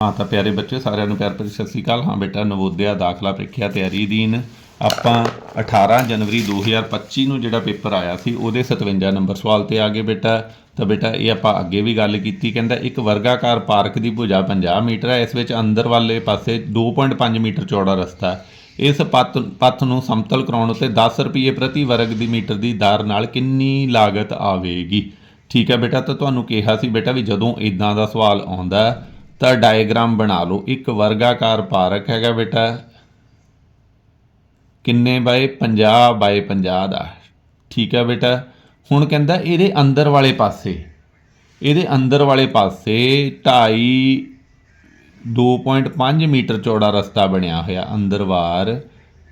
ਹਾਂ ਤਾਂ ਪਿਆਰੇ ਬੱਚੇ ਸਾਰਿਆਂ ਨੂੰ ਪਿਆਰ ਭਰੀ ਸਤਿ ਸ਼੍ਰੀ ਅਕਾਲ। ਹਾਂ ਬੇਟਾ, ਨਵੋਦਿਆ ਦਾਖਲਾ ਪ੍ਰੀਖਿਆ ਤਿਆਰੀ ਦੀਨ ਆਪਾਂ 18 ਜਨਵਰੀ 2025 ਨੂੰ ਜਿਹੜਾ ਪੇਪਰ ਆਇਆ ਸੀ, ਉਹਦੇ 57 ਨੰਬਰ ਸਵਾਲ ਤੇ ਆ ਗਏ ਬੇਟਾ। ਤਾਂ ਬੇਟਾ, ਇਹ ਆਪਾਂ ਅੱਗੇ ਵੀ ਗੱਲ ਕੀਤੀ, ਕਹਿੰਦਾ ਇੱਕ ਵਰਗਾਕਾਰ ਪਾਰਕ ਦੀ ਭੁਜਾ 50 ਮੀਟਰ ਹੈ, ਇਸ ਵਿੱਚ ਅੰਦਰ ਵਾਲੇ ਪਾਸੇ 2.5 ਮੀਟਰ ਚੌੜਾ ਰਸਤਾ ਇਸ ਪੱਤ, ਪੱਥ ਨੂੰ ਸਮਤਲ ਕਰਾਉਣ ਉੱਤੇ 10 ਰੁਪਏ ਪ੍ਰਤੀ ਵਰਗ ਦੀ ਮੀਟਰ ਦੀ ਦਰ ਨਾਲ ਕਿੰਨੀ ਲਾਗਤ ਆਵੇਗੀ? ਠੀਕ ਹੈ ਬੇਟਾ, ਤਾਂ ਤੁਹਾਨੂੰ ਕਿਹਾ ਸੀ ਬੇਟਾ ਵੀ ਜਦੋਂ ਇਦਾਂ ਦਾ ਸਵਾਲ ਆਉਂਦਾ ਤਾਂ ਡਾਇਗਰਾਮ ਬਣਾ ਲਓ। ਇੱਕ ਵਰਗਾਕਾਰ ਪਾਰਕ ਹੈਗਾ ਬੇਟਾ। ਕਿੰਨੇ ਬਾਏ 50 ਬਾਏ 50 ਦਾ। ਠੀਕ ਹੈ ਬੇਟਾ। ਹੁਣ ਕਹਿੰਦਾ ਇਹਦੇ ਅੰਦਰ ਵਾਲੇ ਪਾਸੇ। ਇਹਦੇ ਅੰਦਰ ਵਾਲੇ ਪਾਸੇ 2.5 2.5 ਮੀਟਰ ਚੌੜਾ ਰਸਤਾ ਬਣਿਆ ਹੋਇਆ। ਅੰਦਰਵਾਰ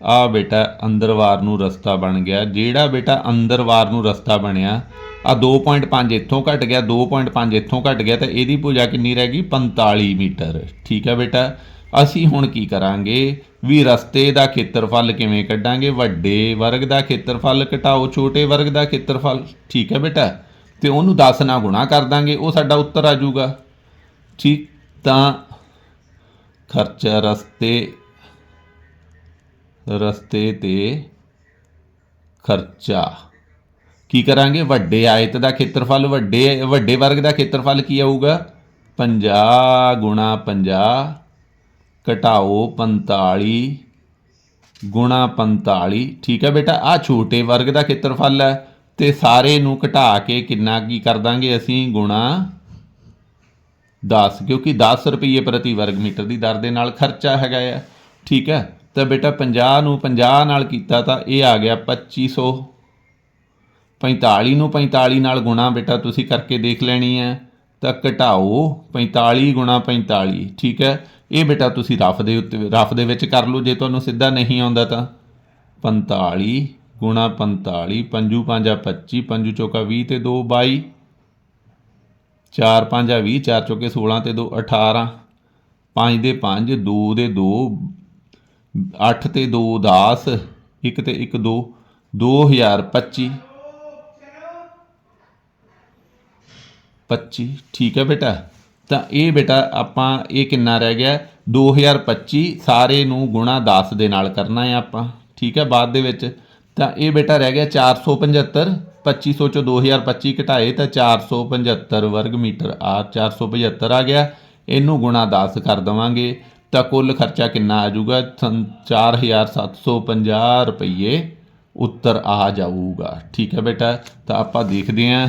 ਆ ਬੇਟਾ ਅੰਦਰਵਾਰ ਨੂੰ ਰਸਤਾ ਬਣ ਗਿਆ। ਜਿਹੜਾ ਬੇਟਾ ਅੰਦਰਵਾਰ ਨੂੰ ਰਸਤਾ ਬਣਿਆ, ਆ 2.5 ਇੱਥੋਂ ਘਟ ਗਿਆ 2.5 ਇੱਥੋਂ ਘਟ ਗਿਆ ਤਾਂ ਇਹਦੀ ਭੁਜਾ ਕਿੰਨੀ ਰਹਿ ਗਈ? 45 ਮੀਟਰ। ਠੀਕ ਹੈ ਬੇਟਾ? ਅਸੀਂ ਹੁਣ ਕੀ ਕਰਾਂਗੇ? ਵੀ ਰਸਤੇ ਦਾ ਖੇਤਰਫਲ ਕਿਵੇਂ ਕੱਢਾਂਗੇ? ਵੱਡੇ ਵਰਗ ਦਾ ਖੇਤਰਫਲ ਘਟਾਓ, ਛੋਟੇ ਵਰਗ ਦਾ ਖੇਤਰਫਲ। ਠੀਕ ਹੈ ਬੇਟਾ? ਤੇ ਉਹਨੂੰ 10 ਨਾਲ ਗੁਣਾ ਕਰ ਦਾਂਗੇ, ਉਹ ਸਾਡਾ ਉੱਤਰ ਆ ਜਾਊਗਾ। ਠੀਕ? ਤਾਂ ਖਰਚਾ ਰਸਤੇ ਰਸਤੇ ਤੇ ਖਰਚਾ। ਕੀ ਕਰਾਂਗੇ? ਵੱਡੇ ਆਇਤ ਦਾ ਖੇਤਰਫਲ, ਵੱਡੇ ਵੱਡੇ ਵਰਗ ਦਾ ਖੇਤਰਫਲ ਕੀ ਆਊਗਾ? 50 ਗੁਣਾ 50 ਘਟਾਓ 45 ਗੁਣਾ 45 ਠੀਕ ਹੈ ਬੇਟਾ ਆ ਛੋਟੇ ਵਰਗ ਦਾ ਖੇਤਰਫਲ ਹੈ ਤੇ ਸਾਰੇ ਨੂੰ ਘਟਾ ਕੇ ਕਿੰਨਾ ਕੀ ਕਰ ਦਾਂਗੇ ਅਸੀਂ? ਗੁਣਾ 10 ਕਿਉਂਕਿ 10 ਰੁਪਏ ਪ੍ਰਤੀ ਵਰਗ ਮੀਟਰ ਦੀ ਦਰ ਦੇ ਨਾਲ ਖਰਚਾ ਹੈਗਾ ਆ। ਠੀਕ ਹੈ? ਤਾਂ ਬੇਟਾ 50 ਨੂੰ 50 ਨਾਲ ਕੀਤਾ ਤਾਂ ਇਹ ਆ ਗਿਆ 2500 45 ਨੂੰ 45 ਨਾਲ ਗੁਣਾ ਬੇਟਾ ਤੁਸੀਂ ਕਰਕੇ ਦੇਖ ਲੈਣੀ ਹੈ। ਤਾਂ ਘਟਾਓ 45 ਗੁਣਾ 45 ਠੀਕ ਹੈ? ਇਹ ਬੇਟਾ ਤੁਸੀਂ ਰਫ ਦੇ ਉੱਤੇ, ਰਫ ਦੇ ਵਿੱਚ ਕਰ ਲਓ, ਜੇ ਤੁਹਾਨੂੰ ਸਿੱਧਾ ਨਹੀਂ ਆਉਂਦਾ ਤਾਂ। 45 ਗੁਣਾ 45 ਪੰਜੂ ਪੰਜਾ 25 ਪੰਜੂ ਚੌਕਾ 20 ਤੇ 2 22 4 5 20 4 ਚੌਕੇ 16 ਤੇ 2 18 5 ਦੇ 5 2 ਦੇ 2 8 ਤੇ 2 10 1 ਤੇ 1 2 2025 25 ਠੀਕ ਹੈ ਬੇਟਾ। ਤਾਂ ਇਹ ਬੇਟਾ ਆਪਾਂ ਇਹ ਕਿੰਨਾ ਰਹਿ ਗਿਆ? 2025 ਸਾਰੇ ਨੂੰ ਗੁਣਾ 10 ਦੇ ਨਾਲ ਕਰਨਾ ਹੈ ਆਪਾਂ। ਠੀਕ ਹੈ, ਬਾਅਦ ਦੇ ਵਿੱਚ। ਤਾਂ ਇਹ ਬੇਟਾ ਰਹਿ ਗਿਆ 475 2500 ਚੋਂ 2025 ਘਟਾਏ ਤਾਂ 475 ਵਰਗ ਮੀਟਰ ਆ 475 ਆ ਗਿਆ। ਇਹਨੂੰ ਗੁਣਾ 10 ਕਰ ਦਵਾਂਗੇ। ਤਾਂ ਕੁੱਲ ਖਰਚਾ ਕਿੰਨਾ ਆ ਜਾਊਗਾ? 4750 ਰੁਪਏ ਉੱਤਰ ਆ ਜਾਊਗਾ। ਠੀਕ ਹੈ ਬੇਟਾ, ਤਾਂ ਆਪਾਂ ਦੇਖਦੇ ਹਾਂ।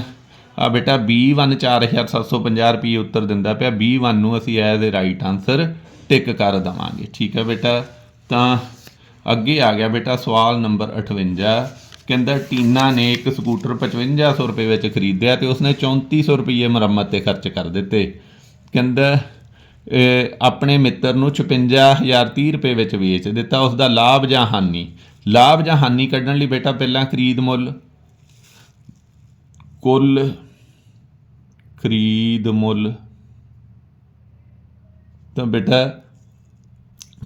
ਆ ਬੇਟਾ B1 4750 ਰੁਪਏ ਉੱਤਰ ਦਿੰਦਾ ਪਿਆ। B1 ਨੂੰ ਅਸੀਂ as a right answer tick ਕਰ ਦਵਾਂਗੇ। ਠੀਕ ਹੈ ਬੇਟਾ, ਤਾਂ ਅੱਗੇ ਆ ਗਿਆ ਬੇਟਾ ਸਵਾਲ ਨੰਬਰ 58 ਕਹਿੰਦਾ, ਟੀਨਾ ਨੇ ਇੱਕ ਸਕੂਟਰ 5500 ਰੁਪਏ ਵਿੱਚ ਖਰੀਦਿਆ ਤੇ ਉਸਨੇ 3400 ਰੁਪਏ ਮੁਰੰਮਤ ਤੇ ਖਰਚ ਕਰ ਦਿੱਤੇ। ਕਹਿੰਦਾ ਆਪਣੇ ਮਿੱਤਰ ਨੂੰ 56030 ਰੁਪਏ ਵਿੱਚ ਵੇਚ ਦਿੱਤਾ ਉਸ ਦਾ ਲਾਭ ਜਾਂ ਹਾਨੀ? ਲਾਭ ਜਾਂ ਹਾਨੀ ਕੱਢਣ ਲਈ ਬੇਟਾ ਪਹਿਲਾਂ ਖਰੀਦ ਮੁੱਲ। ਕੁੱਲ ਖਰੀਦ ਮੁੱਲ। ਤਾਂ ਬੇਟਾ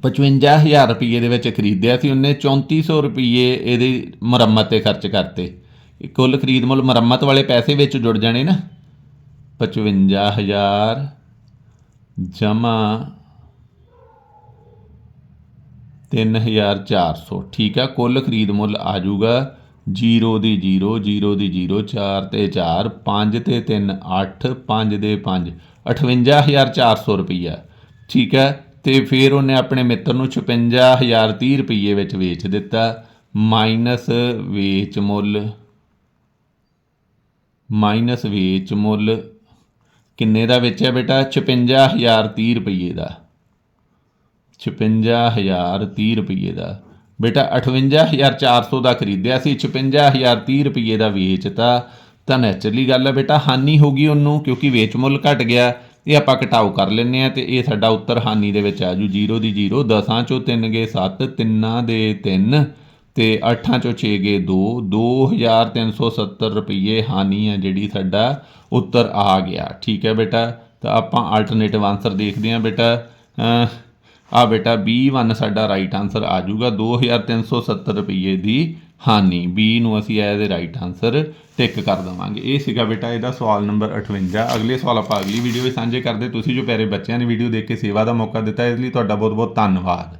55000 ਰੁਪਏ ਦੇ ਵਿੱਚ ਖਰੀਦਿਆ ਸੀ, ਉਹਨੇ 3400 ਰੁਪਏ ਇਹਦੀ ਮੁਰੰਮਤ ਤੇ ਖਰਚ ਕਰਤੇ। ਕੁੱਲ ਖਰੀਦ ਮੁੱਲ ਮੁਰੰਮਤ ਵਾਲੇ ਪੈਸੇ ਵਿੱਚ ਜੁੜ ਜਾਣੇ ਨਾ। 55000 ਜਮਾ 3400 ਠੀਕ ਹੈ ਕੁੱਲ ਖਰੀਦ ਮੁੱਲ ਆ ਜਾਊਗਾ 0 ਦੀ 0 0 ਦੀ 0 4 ਤੇ 4 5 ਤੇ 3 8 5 ਦੇ 5 58400 ਰੁਪਈਆ। ਠੀਕ ਹੈ ਤੇ ਫਿਰ ਉਹਨੇ ਆਪਣੇ ਮਿੱਤਰ ਨੂੰ 56030 ਰੁਪਏ ਵਿੱਚ ਵੇਚ ਦਿੱਤਾ, ਮਾਈਨਸ ਵੇਚ ਮੁੱਲ, ਮਾਈਨਸ ਵੇਚ ਮੁੱਲ ਕਿੰਨੇ ਦਾ ਵੇਚਿਆ ਬੇਟਾ? 56030 ਰੁਪਏ ਦਾ। 56030 ਰੁਪਏ ਦਾ। ਬੇਟਾ 58400 ਦਾ ਖਰੀਦਿਆ ਸੀ 56030 ਰੁਪਏ ਦਾ ਵੇਚਤਾ। ਤਾਂ ਨੈਚੁਰਲੀ ਗੱਲ ਹੈ ਬੇਟਾ, ਹਾਨੀ ਹੋ ਗਈ ਉਹਨੂੰ ਕਿਉਂਕਿ ਵੇਚ ਮੁੱਲ ਘਟ ਗਿਆ। ਇਹ ਆਪਾਂ ਘਟਾਓ ਕਰ ਲੈਨੇ ਆ ਤੇ ਇਹ ਸਾਡਾ ਉੱਤਰ ਹਾਨੀ ਦੇ ਵਿੱਚ ਆ ਜੂ। 0 ਦੀ 0 10 ਚੋਂ 3 ਗਏ 7 ਤਿੰਨਾਂ ਦੇ 3 ਤੇ 8 ਚੋਂ 6 ਗਏ 2 2370 ਰੁਪਏ ਹਾਨੀ ਆ ਜਿਹੜੀ ਸਾਡਾ ਉੱਤਰ ਆ ਗਿਆ। ਠੀਕ ਹੈ ਬੇਟਾ? ਤਾਂ ਆਪਾਂ ਆਲਟਰਨੇਟਿਵ ਆਨਸਰ ਦੇਖਦੇ ਹਾਂ ਬੇਟਾ। ਆ ਬੇਟਾ B1 ਸਾਡਾ ਰਾਈਟ ਆਨਸਰ ਆ ਜਾਊਗਾ। 2370 ਰੁਪਏ ਦੀ ਹਾਨੀ। ਬੀ ਨੂੰ ਅਸੀਂ as a right answer tick ਕਰ ਦਵਾਂਗੇ। ਇਹ ਸੀਗਾ ਬੇਟਾ ਇਹਦਾ ਸਵਾਲ ਨੰਬਰ 58 ਅਗਲੇ ਸਵਾਲ ਆਪਾਂ ਅਗਲੀ ਵੀਡੀਓ ਵਿੱਚ ਸਾਂਝੇ ਕਰਦੇ। ਤੁਸੀਂ ਜੋ ਪਿਆਰੇ ਬੱਚਿਆਂ ਨੇ ਵੀਡੀਓ ਦੇਖ ਕੇ ਸੇਵਾ ਦਾ ਮੌਕਾ ਦਿੱਤਾ, ਇਸ ਲਈ ਤੁਹਾਡਾ ਬਹੁਤ ਬਹੁਤ ਧੰਨਵਾਦ।